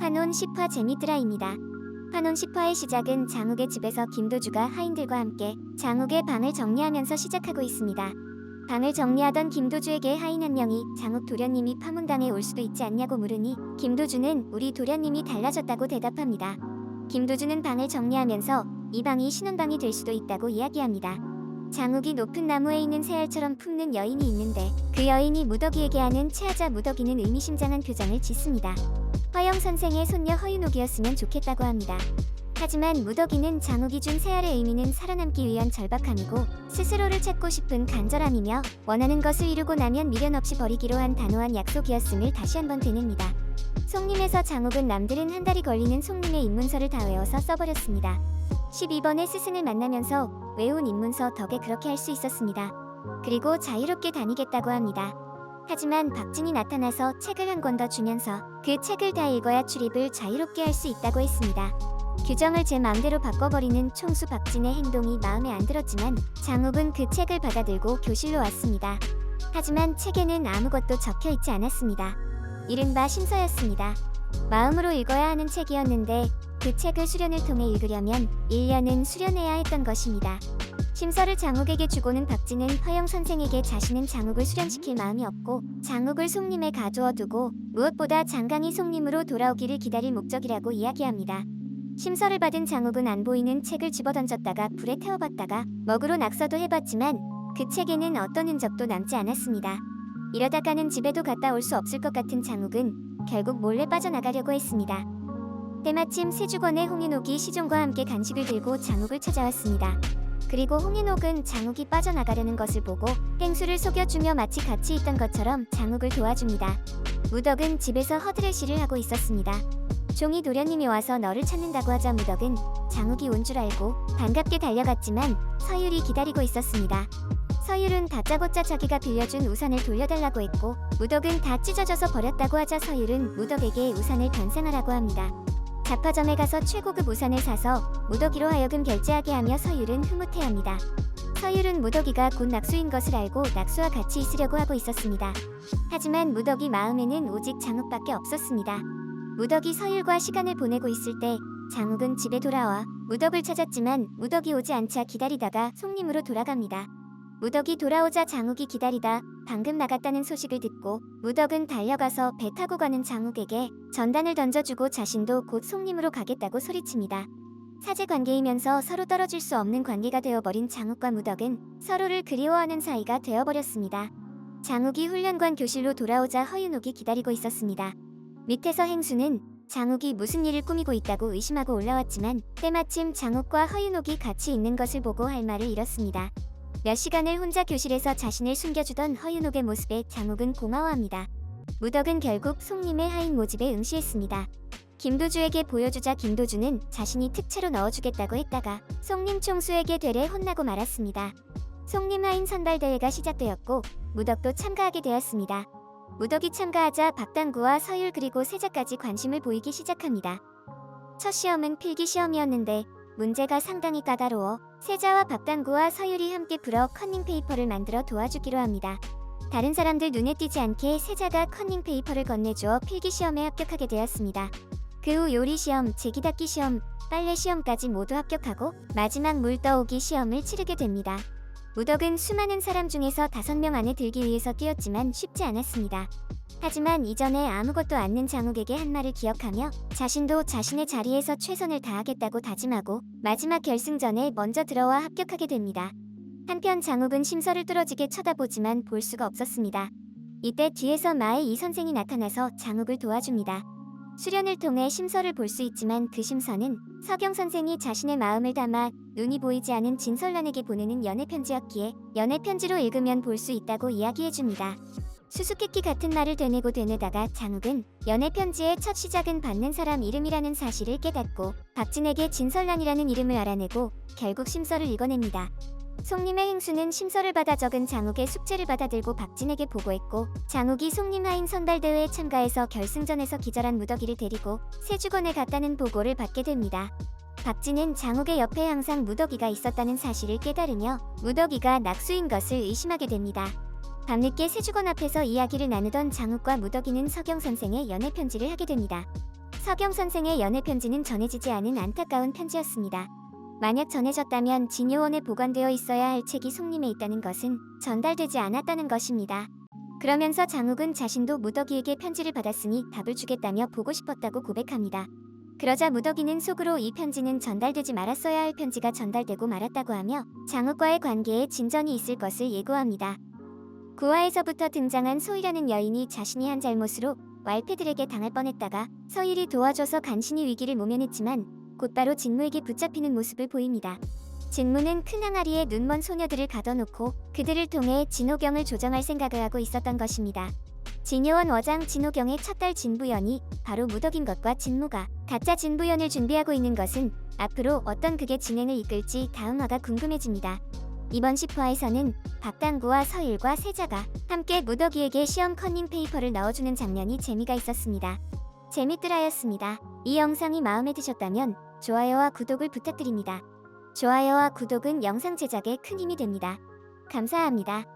환혼 10화 재미드라입니다. 환혼 10화의 시작은 장욱의 집에서 김도주가 하인들과 함께 장욱의 방을 정리하면서 시작하고 있습니다. 방을 정리하던 김도주에게 하인 한 명이 장욱 도련님이 파문당에 올 수도 있지 않냐고 물으니 김도주는 우리 도련님이 달라졌다고 대답합니다. 김도주는 방을 정리하면서 이 방이 신혼방이 될 수도 있다고 이야기합니다. 장욱이 높은 나무에 있는 새알처럼 품는 여인이 있는데 그 여인이 무덕이에게 하는 최하자 무덕이는 의미심장한 표정을 짓습니다. 허영 선생의 손녀 허윤옥이었으면 좋겠다고 합니다. 하지만 무덕이는 장욱이 준 새알의 의미는 살아남기 위한 절박함이고 스스로를 찾고 싶은 간절함이며 원하는 것을 이루고 나면 미련 없이 버리기로 한 단호한 약속이었음을 다시 한번 되뇌입니다. 송림에서 장욱은 남들은 한 달이 걸리는 송림의 입문서를 다 외워서 써버렸습니다. 12번의 스승을 만나면서 외운 입문서 덕에 그렇게 할 수 있었습니다. 그리고 자유롭게 다니겠다고 합니다. 하지만 박진이 나타나서 책을 한 권 더 주면서 그 책을 다 읽어야 출입을 자유롭게 할 수 있다고 했습니다. 규정을 제 마음대로 바꿔버리는 총수 박진의 행동이 마음에 안 들었지만 장욱은 그 책을 받아들고 교실로 왔습니다. 하지만 책에는 아무것도 적혀 있지 않았습니다. 이른바 심서였습니다. 마음으로 읽어야 하는 책이었는데 그 책을 수련을 통해 읽으려면 1년은 수련해야 했던 것입니다. 심서를 장욱에게 주고는 박진은 허영 선생에게 자신은 장욱을 수련시킬 마음이 없고 장욱을 송림에 가두어 두고 무엇보다 장강이 송림으로 돌아오기를 기다릴 목적이라고 이야기합니다. 심서를 받은 장욱은 안 보이는 책을 집어던졌다가 불에 태워봤다가 먹으로 낙서도 해봤지만 그 책에는 어떤 흔적도 남지 않았습니다. 이러다가는 집에도 갔다 올 수 없을 것 같은 장욱은 결국 몰래 빠져나가려고 했습니다. 때마침 세주권의 홍인옥이 시종과 함께 간식을 들고 장욱을 찾아왔습니다. 그리고 홍인옥은 장욱이 빠져나가려는 것을 보고 행수를 속여주며 마치 같이 있던 것처럼 장욱을 도와줍니다. 무덕은 집에서 허드레시를 하고 있었습니다. 종이 도련님이 와서 너를 찾는다고 하자 무덕은 장욱이 온 줄 알고 반갑게 달려갔지만 서율이 기다리고 있었습니다. 서율은 다짜고짜 자기가 빌려준 우산을 돌려달라고 했고 무덕은 다 찢어져서 버렸다고 하자 서율은 무덕에게 우산을 변상하라고 합니다. 잡화점에 가서 최고급 우산을 사서 무더기로 하여금 결제하게 하며 서율은 흐뭇해합니다. 서율은 무더기가 곧 낙수인 것을 알고 낙수와 같이 있으려고 하고 있었습니다. 하지만 무더기 마음에는 오직 장욱밖에 없었습니다. 무더기 서율과 시간을 보내고 있을 때 장욱은 집에 돌아와 무덕을 찾았지만 무덕이 오지 않자 기다리다가 송림으로 돌아갑니다. 무덕이 돌아오자 장욱이 기다리다 방금 나갔다는 소식을 듣고 무덕은 달려가서 배 타고 가는 장욱에게 전단을 던져주고 자신도 곧 송림으로 가겠다고 소리칩니다. 사제 관계이면서 서로 떨어질 수 없는 관계가 되어버린 장욱과 무덕은 서로를 그리워하는 사이가 되어버렸습니다. 장욱이 훈련관 교실로 돌아오자 허윤옥이 기다리고 있었습니다. 밑에서 행수는 장욱이 무슨 일을 꾸미고 있다고 의심하고 올라왔지만 때마침 장욱과 허윤옥이 같이 있는 것을 보고 할 말을 잃었습니다. 몇 시간을 혼자 교실에서 자신을 숨겨주던 허윤옥의 모습에 장욱은 고마워합니다. 무덕은 결국 송림의 하인 모집에 응시했습니다. 김도주에게 보여주자 김도주는 자신이 특채로 넣어주겠다고 했다가 송림 총수에게 되레 혼나고 말았습니다. 송림 하인 선발 대회가 시작되었고 무덕도 참가하게 되었습니다. 무덕이 참가하자 박당구와 서율 그리고 세자까지 관심을 보이기 시작합니다. 첫 시험은 필기 시험이었는데 문제가 상당히 까다로워 세자와 박당구와 서율이 함께 불어 컨닝 페이퍼를 만들어 도와주기로 합니다. 다른 사람들 눈에 띄지 않게 세자가 컨닝 페이퍼를 건네주어 필기 시험에 합격하게 되었습니다. 그 후 요리 시험, 제기 닦기 시험, 빨래 시험까지 모두 합격하고 마지막 물 떠오기 시험을 치르게 됩니다. 무덕은 수많은 사람 중에서 다섯 명 안에 들기 위해서 뛰었지만 쉽지 않았습니다. 하지만 이전에 아무것도 않는 장욱에게 한 말을 기억하며 자신도 자신의 자리에서 최선을 다하겠다고 다짐하고 마지막 결승전에 먼저 들어와 합격하게 됩니다. 한편 장욱은 심서를 뚫어지게 쳐다보지만 볼 수가 없었습니다. 이때 뒤에서 마의 이 선생이 나타나서 장욱을 도와줍니다. 수련을 통해 심서를 볼 수 있지만 그 심서는 서경 선생이 자신의 마음을 담아 눈이 보이지 않은 진설란에게 보내는 연애 편지였기에 연애 편지로 읽으면 볼 수 있다고 이야기해줍니다. 수수께끼 같은 말을 되뇌고 되뇌다가 장욱은 연애 편지의 첫 시작은 받는 사람 이름이라는 사실을 깨닫고 박진에게 진설란이라는 이름을 알아내고 결국 심서를 읽어냅니다. 송림의 행수는 심서를 받아 적은 장욱의 숙제를 받아들고 박진에게 보고했고 장욱이 송림 하인 선발대회에 참가해서 결승전에서 기절한 무더기를 데리고 세주건에 갔다는 보고를 받게 됩니다. 박진은 장욱의 옆에 항상 무더기가 있었다는 사실을 깨달으며 무더기가 낙수인 것을 의심하게 됩니다. 밤늦게 세주건 앞에서 이야기를 나누던 장욱과 무더기는 서경 선생의 연애 편지를 하게 됩니다. 서경 선생의 연애 편지는 전해지지 않은 안타까운 편지였습니다. 만약 전해졌다면 진요원에 보관되어 있어야 할 책이 송림에 있다는 것은 전달되지 않았다는 것입니다. 그러면서 장욱은 자신도 무덕이에게 편지를 받았으니 답을 주겠다며 보고 싶었다고 고백합니다. 그러자 무덕이는 속으로 이 편지는 전달되지 말았어야 할 편지가 전달되고 말았다고 하며 장욱과의 관계에 진전이 있을 것을 예고합니다. 9화에서부터 등장한 소희라는 여인이 자신이 한 잘못으로 왈패들에게 당할 뻔했다가 서일이 도와줘서 간신히 위기를 모면했지만 곧바로 진무에게 붙잡히는 모습을 보입니다. 진무는 큰 항아리에 눈먼 소녀들을 가둬놓고 그들을 통해 진호경을 조정할 생각을 하고 있었던 것입니다. 진요원 원장 진호경의 첫 딸 진부연이 바로 무덕인 것과 진무가 가짜 진부연을 준비하고 있는 것은 앞으로 어떤 극의 진행을 이끌지 다음 화가 궁금해집니다. 이번 10화에서는 박당구와 서일과 세자가 함께 무덕이에게 시험 컨닝 페이퍼를 넣어주는 장면이 재미가 있었습니다. 재밌더라였습니다. 이 영상이 마음에 드셨다면 좋아요와 구독을 부탁드립니다. 좋아요와 구독은 영상 제작에 큰 힘이 됩니다. 감사합니다.